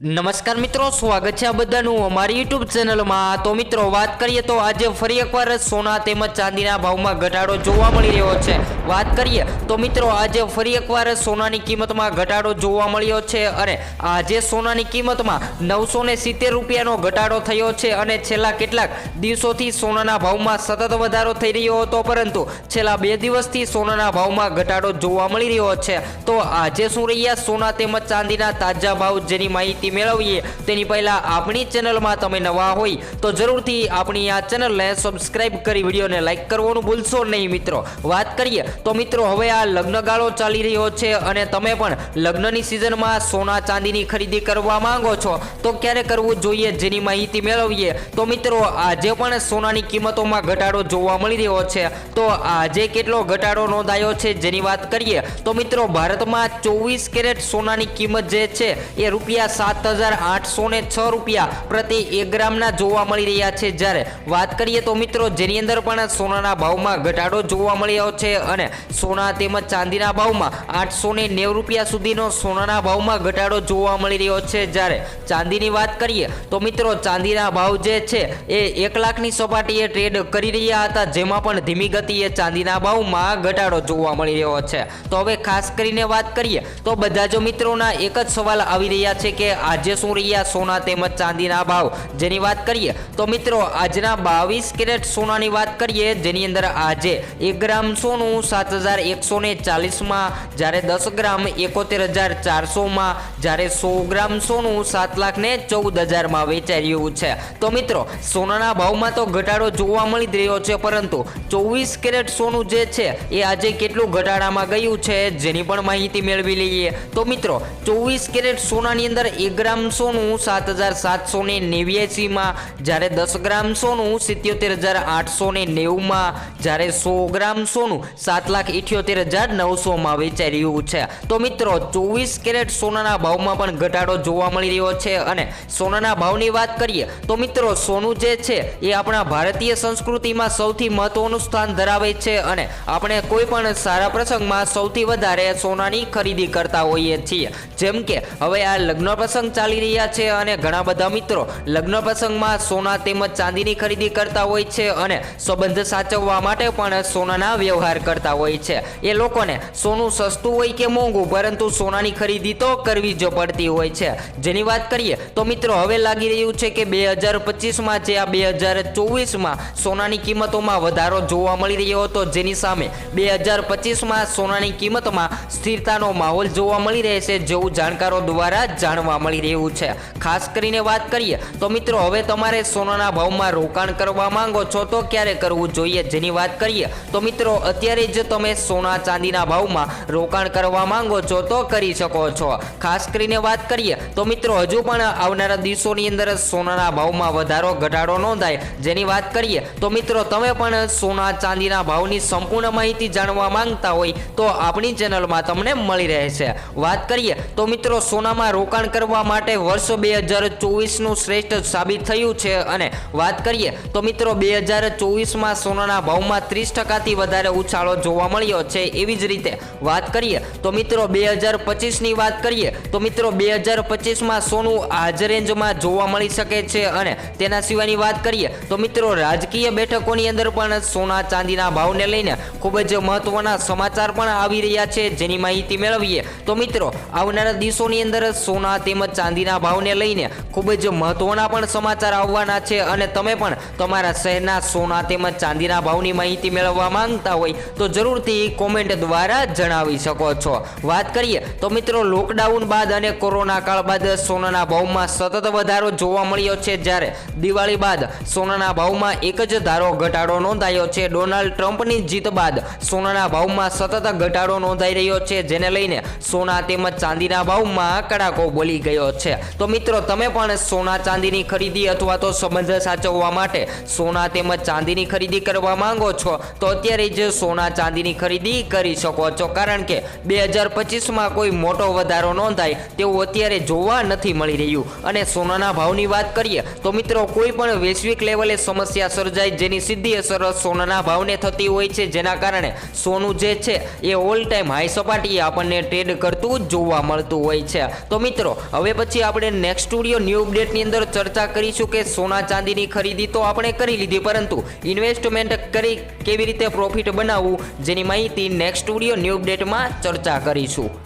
નમસ્કાર મિત્રો, સ્વાગત છે આ બધાનું અમારી યુટ્યુબ ચેનલમાં. તો મિત્રો, વાત કરીએ તો આજે ફરી એકવાર સોના તેમજ ચાંદીના ભાવમાં ઘટાડો જોવા મળી રહ્યો છે. વાત કરીએ તો મિત્રો આજે ફરી એકવાર સોનાની કિંમતમાં ઘટાડો જોવા મળ્યો છે અને આજે સોનાની કિંમતમાં નવસો ને સિત્તેર રૂપિયાનો ઘટાડો થયો છે અને છેલ્લા કેટલાક દિવસોથી સોનાના ભાવમાં સતત વધારો થઈ રહ્યો હતો, પરંતુ છેલ્લા બે દિવસથી સોનાના ભાવમાં ઘટાડો જોવા મળી રહ્યો છે. તો આજે શું રહ્યા? સોના તેમજ ચાંદીના તાજા ભાવ જેની માહિતી મેળવીએ તેની પહેલા આપણી ચેનલમાં તમે નવા હોય તો જરૂરથી આપણી આ ચેનલને સબસ્ક્રાઈબ કરી વિડીયોને લાઈક કરવાનું ભૂલશો નહીં મિત્રો. વાત કરીએ તો મિત્રો, હવે આ લગ્નગાળો ચાલી રહ્યો છે અને તમે પણ લગ્નની સિઝનમાં સોના ચાંદીની ખરીદી કરવા માંગો છો, તો ક્યારે કરવું જોઈએ જેની માહિતી મેળવીએ? તો મિત્રો, આજે પણ સોનાની કિંમતોમાં ઘટાડો જોવા મળી રહ્યો છે. તો આજે કેટલો ઘટાડો નોંધાયો છે જેની વાત કરીએ? તો મિત્રો, ભારતમાં ચોવીસ કેરેટ સોનાની કિંમત જે છે, એ રૂપિયા સાત હજાર આઠસો ને છ રૂપિયા પ્રતિ એક ગ્રામના જોવા મળી રહ્યા છે. જ્યારે વાત કરીએ તો મિત્રો, જેની અંદર પણ સોનાના ભાવમાં ઘટાડો જોવા મળ્યો છે અને સોના તેમજ ચાંદીના ભાવમાં આઠસો ને નેવું રૂપિયા સુધીનો સોનાના ભાવમાં ઘટાડો જોવા મળી રહ્યો છે. જ્યારે ચાંદીની વાત કરીએ તો મિત્રો, ચાંદીના ભાવ જે છે એ એક લાખની સપાટીએ ટ્રેડ કરી રહ્યા હતા, જેમાં પણ ધીમી ગતિએ ચાંદીના ભાવમાં ઘટાડો જોવા મળી રહ્યો છે. તો હવે ખાસ કરીને વાત કરીએ તો બધા જ મિત્રોના એક જ સવાલ આવી રહ્યા છે કે આજે શું રહ્યા સોના તેમજ ચાંદીના ભાવ? જેની વાત કરીએ તો મિત્રો, આજના બાવીસ કેરેટ સોનાની વાત કરીએ, જેની અંદર આજે એક ગ્રામ સોનું સાત હજાર એકસો ને ચાલીસમાં, જ્યારે દસ ગ્રામ એકોતેર હજાર ચારસોમાં, જ્યારે સો ગ્રામ સોનું સાત લાખ ને ચૌદ હજારમાં વેચાઈ રહ્યું છે. તો મિત્રો, સોનાના ભાવમાં તો ઘટાડો જોવા મળી જ રહ્યો છે, પરંતુ ચોવીસ કેરેટ સોનું જે છે, એ આજે કેટલું ઘટાડામાં ગયું છે, જેની પણ માહિતી મેળવી લઈએ. તો મિત્રો, ચોવીસ કેરેટ સોનાની અંદર એક ગ્રામ સોનું સાત હજાર સાતસો ને નેવ્યાસીમાં, જ્યારે દસ ગ્રામ સોનું સિત્યોતેર હજાર આઠસો ને નેવુંમાં, જ્યારે સો ગ્રામ સોનું સાત લાખ ઇઠ્યોતેર હજાર નવસોમાં વેચાઈ રહ્યું છે. તો મિત્રો, ચોવીસ કેરેટ સોનાના ભાવમાં પણ ઘટાડો જોવા મળી રહ્યો છે અને સોનાના ભાવની વાત કરીએ, તો મિત્રો, સોનું જે છે એ આપણા ભારતીય સંસ્કૃતિમાં સૌથી મહત્વનું સ્થાન ધરાવે છે અને આપણે કોઈ પણ સારા પ્રસંગમાં સૌથી વધારે સોનાની ખરીદી કરતા હોઈએ છીએ. જેમ કે, હવે આ લગ્ન પ્રસંગ ચાલી રહ્યા છે અને ઘણા બધા મિત્રો લગ્ન પ્રસંગમાં સોના તેમજ ચાંદીની ખરીદી કરતા હોય છે અને સંબંધ સાચવવા માટે પણ સોનાના વ્યવહાર કરતા હોય છે. એ લોકોને સોનું સસ્તું હોય કે મોંઘું, પરંતુ સોનાની ખરીદી તો કરવી જ પડતી હોય છે. જેની વાત કરીએ તો મિત્રો, હવે લાગી રહ્યું છે કે બે હજાર પચીસમાં જે આ બે હજાર ચોવીસમાં સોનાની કિંમતોમાં વધારો જોવા મળી રહ્યો હતો, જેની સામે બે હજાર પચીસમાં સોનાની કિંમતમાં સ્થિરતાનો માહોલ જોવા મળી રહેશે જેવું જાણકારો દ્વારા જાણવા મળી રહ્યું છે. ખાસ કરીને વાત કરીએ તો મિત્રો, હવે તમારે સોનાના ભાવમાં રોકાણ કરવા માંગો છો તો ક્યારે કરવું જોઈએ? જેની વાત કરીએ તો મિત્રો, અત્યારે જ તમે સોના ચાંદીના ભાવમાં રોકાણ કરવા માંગો છો તો કરી શકો છો. ખાસ કરીને વાત કરીએ તો મિત્રો, હજુ પણ આવનારા દિવસોની અંદર સોનાના ભાવમાં વધારો, ઘટાડો નોંધાય. જેની વાત કરીએ તો મિત્રો, તમે પણ સોના ચાંદીના ભાવની સંપૂર્ણ માહિતી જાણવા માંગતા હોય તો આપણી ચેનલમાં તમને મળી રહેશે. વાત કરીએ તો મિત્રો, સોનામાં રોકાણ કરવા માટે વર્ષ બે હજાર ચોવીસનું શ્રેષ્ઠ સાબિત થયું છે અને વાત કરીએ તો મિત્રો, બે હજાર ચોવીસમાં સોનાના ભાવમાં ત્રીસ ટકાથી વધારે ઉછાળો જોવા મળ્યો છે એવી જ રીતે વાત કરીએ તો મિત્રો બે હજાર પચીસની વાત કરીએ તો મિત્રો બે હજાર પચીસમાં સોનું આજ રેન્જમાં જોવા મળી શકે છે અને તેના સિવાયની વાત કરીએ તો મિત્રો રાજકીય બેઠકોની અંદર પણ સોના ચાંદીના ભાવને લઈને ખૂબ જ મહત્વના સમાચાર પણ આવી રહ્યા છે જેની માહિતી મેળવીએ તો મિત્રો આવનારા દિવસોની અંદર સોના તેમજ ચાંદીના ભાવને લઈને ખૂબ જ મહત્વના પણ સમાચાર આવવાના છે અને તમે પણ તમારા શહેરના સોના તેમજ ચાંદીના ભાવની માહિતી મેળવવા માંગતા હોય તો જરૂરથી કોમેન્ટ દ્વારા જણાવી શકો છો. વાત કરીએ તો મિત્રો લોકડાઉન બાદ અને કોરોના કાળ બાદ સોનાના ભાવમાં સતત વધારો જોવા મળ્યો છે. જ્યારે દિવાળી બાદ સોનાના ભાવમાં એક જ ધારો ઘટાડો નોંધાયો છે. ડોનાલ્ડ ટ્રમ્પની જીત બાદ સોનાના ભાવમાં સતત ઘટાડો નોંધાઈ રહ્યો છે, જેને લઈને સોના તેમજ ચાંદીના ભાવમાં કડાકો બોલી ગયો છે. તો મિત્રો, તમે પણ સોના ચાંદીની ખરીદી અથવા તો સંબંધ સાચવવા માટે સોના તેમજ ચાંદીની ખરીદી કરવા માંગો છો? તો અત્યારે જ સોના ચાંદી ચાંદીની ખરીદી કરી શકો છો. કારણ કે બે હજાર પચીસમાં કોઈ મોટો વધારો નોંધાય તેવું અત્યારે જોવા નથી મળી રહ્યું. અને સોનાના ભાવની વાત કરીએ તો મિત્રો કોઈ પણ વૈશ્વિક લેવલે સમસ્યા સર્જાય જેની સીધી અસર સોનાના ભાવને થતી હોય છે. જેના કારણે સોનું જે છે એ ઓલ ટાઈમ હાઈ સપાટીએ આપણને ટ્રેડ કરતું જોવા મળતું હોય છે. તો મિત્રો, હવે પછી આપણે નેક્સ્ટ સ્ટુડિયો ન્યૂ અપડેટની અંદર ચર્ચા કરીશું કે સોના ચાંદીની ખરીદી તો આપણે કરી લીધી, પરંતુ ઇન્વેસ્ટમેન્ટ કરી કેવી રીતે પ્રોફિટ બનાવવું જેની માહિતી નેક્સ્ટ સ્ટુડિયો ન્યૂ અપડેટમાં ચર્ચા કરીશું.